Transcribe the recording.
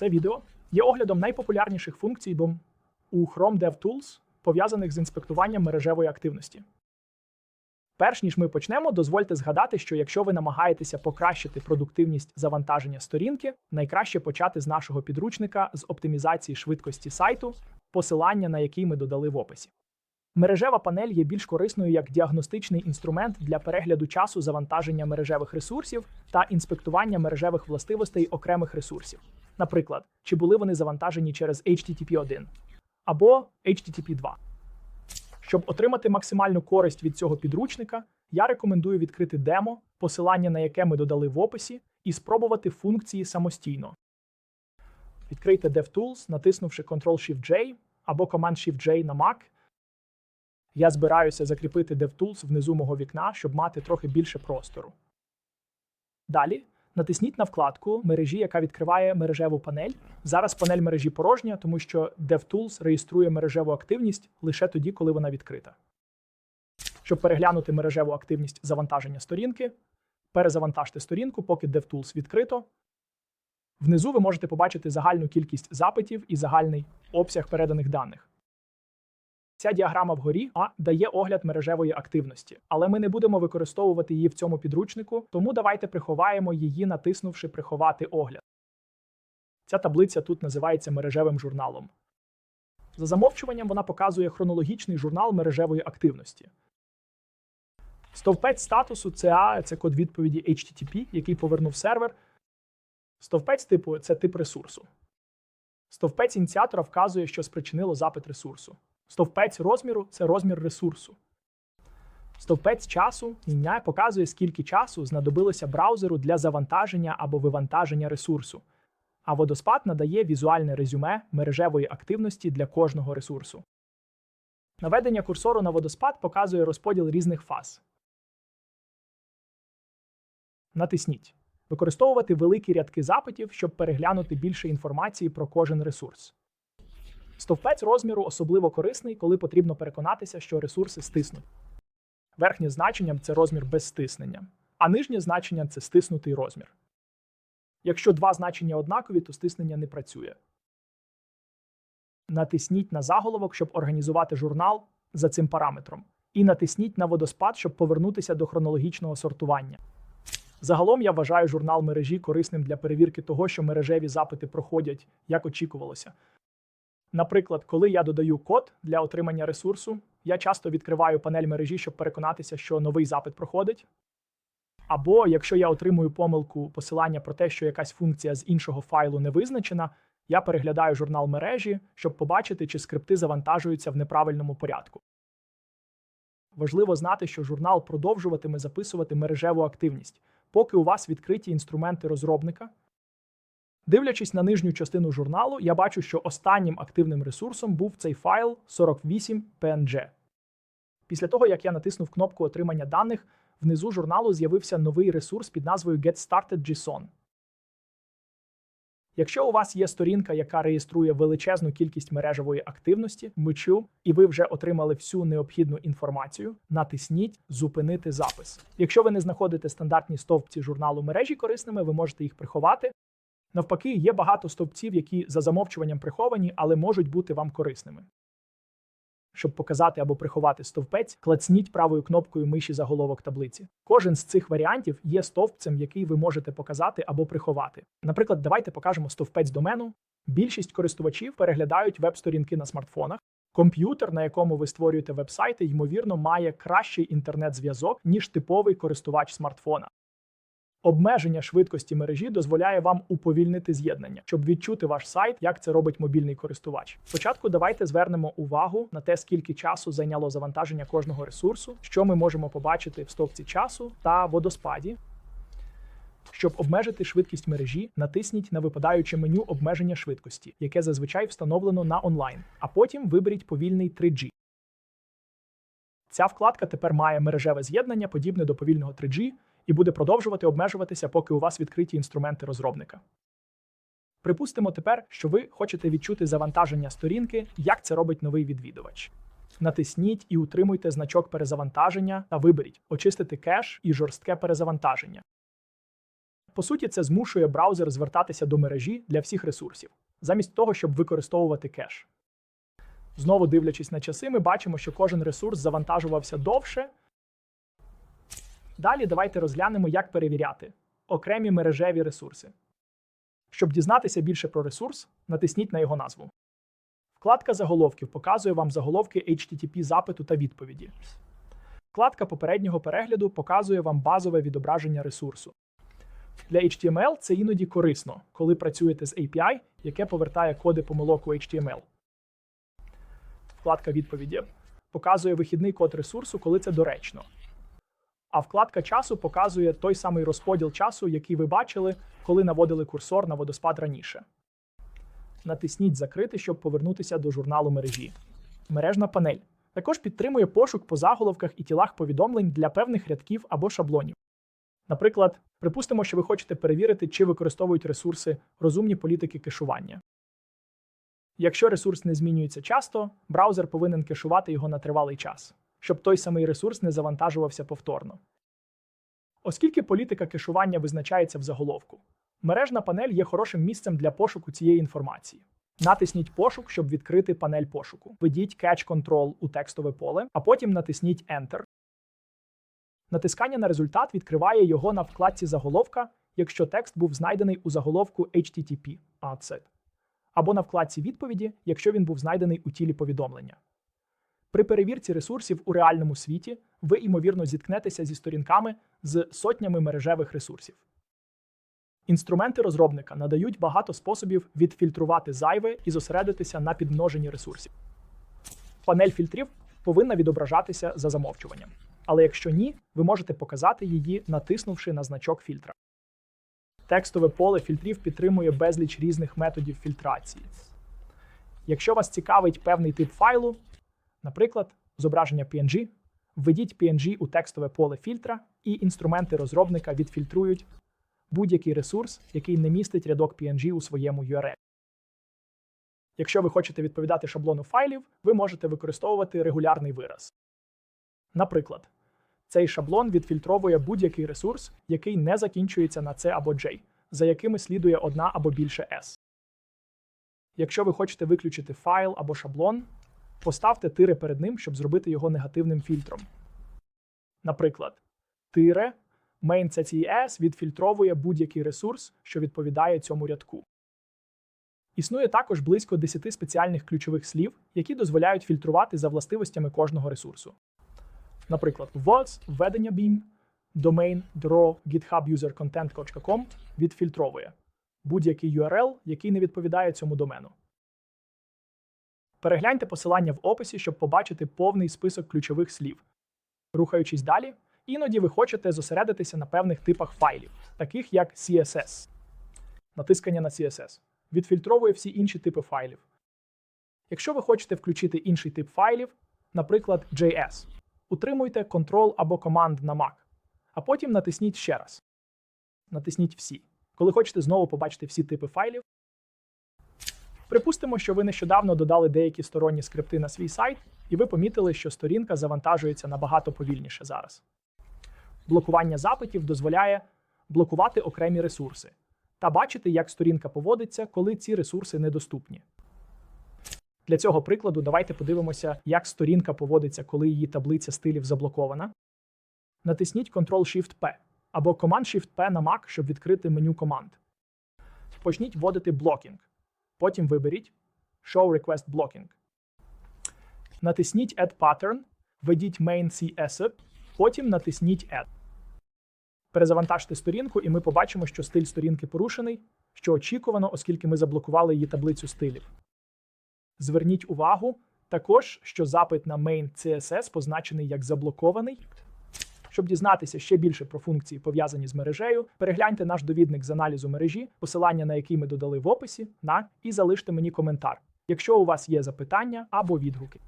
Це відео є оглядом найпопулярніших функцій у Chrome DevTools, пов'язаних з інспектуванням мережевої активності. Перш ніж ми почнемо, дозвольте згадати, що якщо ви намагаєтеся покращити продуктивність завантаження сторінки, найкраще почати з нашого підручника з оптимізації швидкості сайту, посилання на який ми додали в описі. Мережева панель є більш корисною як діагностичний інструмент для перегляду часу завантаження мережевих ресурсів та інспектування мережевих властивостей окремих ресурсів. Наприклад, чи були вони завантажені через HTTP 1 або HTTP 2. Щоб отримати максимальну користь від цього підручника, я рекомендую відкрити демо, посилання на яке ми додали в описі, і спробувати функції самостійно. Відкрийте DevTools, натиснувши Ctrl-Shift-J або Command-Shift-J на Mac. Я збираюся закріпити DevTools внизу мого вікна, щоб мати трохи більше простору. Далі натисніть на вкладку мережі, яка відкриває мережеву панель. Зараз панель мережі порожня, тому що DevTools реєструє мережеву активність лише тоді, коли вона відкрита. Щоб переглянути мережеву активність завантаження сторінки, перезавантажте сторінку, поки DevTools відкрито. Внизу ви можете побачити загальну кількість запитів і загальний обсяг переданих даних. Ця діаграма вгорі а дає огляд мережевої активності, але ми не будемо використовувати її в цьому підручнику, тому давайте приховаємо її, натиснувши Приховати огляд. Ця таблиця тут називається мережевим журналом. За замовчуванням вона показує хронологічний журнал мережевої активності. Стовпець статусу CA – це код відповіді HTTP, який повернув сервер. Стовпець типу це тип ресурсу. Стовпець ініціатора вказує, що спричинило запит ресурсу. Стовпець розміру це розмір ресурсу. Стовпець часу іння показує, скільки часу знадобилося браузеру для завантаження або вивантаження ресурсу. А водоспад надає візуальне резюме мережевої активності для кожного ресурсу. Наведення курсору на водоспад показує розподіл різних фаз. Натисніть. Використовувати великі рядки запитів, щоб переглянути більше інформації про кожен ресурс. Стовпець розміру особливо корисний, коли потрібно переконатися, що ресурси стиснуть. Верхнє значення це розмір без стиснення, а нижнє значення це стиснутий розмір. Якщо два значення однакові, то стиснення не працює. Натисніть на заголовок, щоб організувати журнал за цим параметром. І натисніть на водоспад, щоб повернутися до хронологічного сортування. Загалом я вважаю журнал мережі корисним для перевірки того, що мережеві запити проходять, як очікувалося. Наприклад, коли я додаю код для отримання ресурсу, я часто відкриваю панель мережі, щоб переконатися, що новий запит проходить. Або якщо я отримую помилку посилання про те, що якась функція з іншого файлу не визначена, я переглядаю журнал мережі, щоб побачити, чи скрипти завантажуються в неправильному порядку. Важливо знати, що журнал продовжуватиме записувати мережеву активність, поки у вас відкриті інструменти розробника. Дивлячись на нижню частину журналу, я бачу, що останнім активним ресурсом був цей файл 48png. Після того, як я натиснув кнопку отримання даних, внизу журналу з'явився новий ресурс під назвою GetStartedJSON. Якщо у вас є сторінка, яка реєструє величезну кількість мережевої активності, мечу, і ви вже отримали всю необхідну інформацію, натисніть Зупинити запис. Якщо ви не знаходите стандартні стовпці журналу мережі корисними, ви можете їх приховати. Навпаки, є багато стовпців, які за замовчуванням приховані, але можуть бути вам корисними. Щоб показати або приховати стовпець, клацніть правою кнопкою миші заголовок таблиці. Кожен з цих варіантів є стовпцем, який ви можете показати або приховати. Наприклад, давайте покажемо стовпець домену. Більшість користувачів переглядають веб-сторінки на смартфонах. Комп'ютер, на якому ви створюєте веб-сайти, ймовірно, має кращий інтернет-зв'язок, ніж типовий користувач смартфона. Обмеження швидкості мережі дозволяє вам уповільнити з'єднання, щоб відчути ваш сайт, як це робить мобільний користувач. Спочатку давайте звернемо увагу на те, скільки часу зайняло завантаження кожного ресурсу, що ми можемо побачити в стовпці часу та водоспаді. Щоб обмежити швидкість мережі, натисніть на випадаюче меню обмеження швидкості, яке зазвичай встановлено на онлайн, а потім виберіть повільний 3G. Ця вкладка тепер має мережеве з'єднання, подібне до повільного 3G, і буде продовжувати обмежуватися, поки у вас відкриті інструменти розробника. Припустимо тепер, що ви хочете відчути завантаження сторінки, як це робить новий відвідувач. Натисніть і утримуйте значок перезавантаження та виберіть очистити кеш і жорстке перезавантаження. По суті, це змушує браузер звертатися до мережі для всіх ресурсів, замість того, щоб використовувати кеш. Знову дивлячись на часи, ми бачимо, що кожен ресурс завантажувався довше. Далі давайте розглянемо, як перевіряти окремі мережеві ресурси. Щоб дізнатися більше про ресурс, натисніть на його назву. Вкладка заголовків показує вам заголовки HTTP запиту та відповіді. Вкладка попереднього перегляду показує вам базове відображення ресурсу. Для HTML це іноді корисно, коли працюєте з API, яке повертає коди помилок у HTML. Вкладка відповіді показує вихідний код ресурсу, коли це доречно. А вкладка часу показує той самий розподіл часу, який ви бачили, коли наводили курсор на водоспад раніше. Натисніть Закрити, щоб повернутися до журналу мережі. Мережна панель також підтримує пошук по заголовках і тілах повідомлень для певних рядків або шаблонів. Наприклад, припустимо, що ви хочете перевірити, чи використовують ресурси розумні політики кешування. Якщо ресурс не змінюється часто, браузер повинен кешувати його на тривалий час, щоб той самий ресурс не завантажувався повторно. Оскільки політика кешування визначається в заголовку, мережна панель є хорошим місцем для пошуку цієї інформації. Натисніть пошук, щоб відкрити панель пошуку. Введіть Catch Control у текстове поле, а потім натисніть Enter. Натискання на результат відкриває його на вкладці заголовка, якщо текст був знайдений у заголовку HTTP AdSet, або на вкладці відповіді, якщо він був знайдений у тілі повідомлення. При перевірці ресурсів у реальному світі ви, ймовірно, зіткнетеся зі сторінками з сотнями мережевих ресурсів. Інструменти розробника надають багато способів відфільтрувати зайве і зосередитися на підмноженні ресурсів. Панель фільтрів повинна відображатися за замовчуванням, але якщо ні, ви можете показати її, натиснувши на значок фільтра. Текстове поле фільтрів підтримує безліч різних методів фільтрації. Якщо вас цікавить певний тип файлу, наприклад, зображення PNG, введіть PNG у текстове поле фільтра, і інструменти розробника відфільтрують будь-який ресурс, який не містить рядок PNG у своєму URL. Якщо ви хочете відповідати шаблону файлів, ви можете використовувати регулярний вираз. Наприклад, цей шаблон відфільтровує будь-який ресурс, який не закінчується на C або J, за якими слідує одна або більше S. Якщо ви хочете виключити файл або шаблон, поставте тире перед ним, щоб зробити його негативним фільтром. Наприклад, тире main.ccs відфільтровує будь-який ресурс, що відповідає цьому рядку. Існує також близько 10 спеціальних ключових слів, які дозволяють фільтрувати за властивостями кожного ресурсу. Наприклад, was, введення beam, domain, draw, github-user-content.com відфільтровує будь-який URL, який не відповідає цьому домену. Перегляньте посилання в описі, щоб побачити повний список ключових слів. Рухаючись далі, іноді ви хочете зосередитися на певних типах файлів, таких як CSS. Натискання на CSS відфільтровує всі інші типи файлів. Якщо ви хочете включити інший тип файлів, наприклад, JS, утримуйте Ctrl або Command на Mac, а потім натисніть ще раз. Натисніть всі. Коли хочете знову побачити всі типи файлів. Припустимо, що ви нещодавно додали деякі сторонні скрипти на свій сайт, і ви помітили, що сторінка завантажується набагато повільніше зараз. Блокування запитів дозволяє блокувати окремі ресурси та бачити, як сторінка поводиться, коли ці ресурси недоступні. Для цього прикладу давайте подивимося, як сторінка поводиться, коли її таблиця стилів заблокована. Натисніть Ctrl-Shift-P або Command-Shift-P на Mac, щоб відкрити меню команд. Почніть вводити блокінг. Потім виберіть Show Request Blocking. Натисніть Add Pattern, введіть main CSS, потім натисніть Add. Перезавантажте сторінку, і ми побачимо, що стиль сторінки порушений, що очікувано, оскільки ми заблокували її таблицю стилів. Зверніть увагу також, що запит на main CSS позначений як заблокований. Щоб дізнатися ще більше про функції, пов'язані з мережею, перегляньте наш довідник з аналізу мережі, посилання на який ми додали в описі, на і залиште мені коментар, якщо у вас є запитання або відгуки.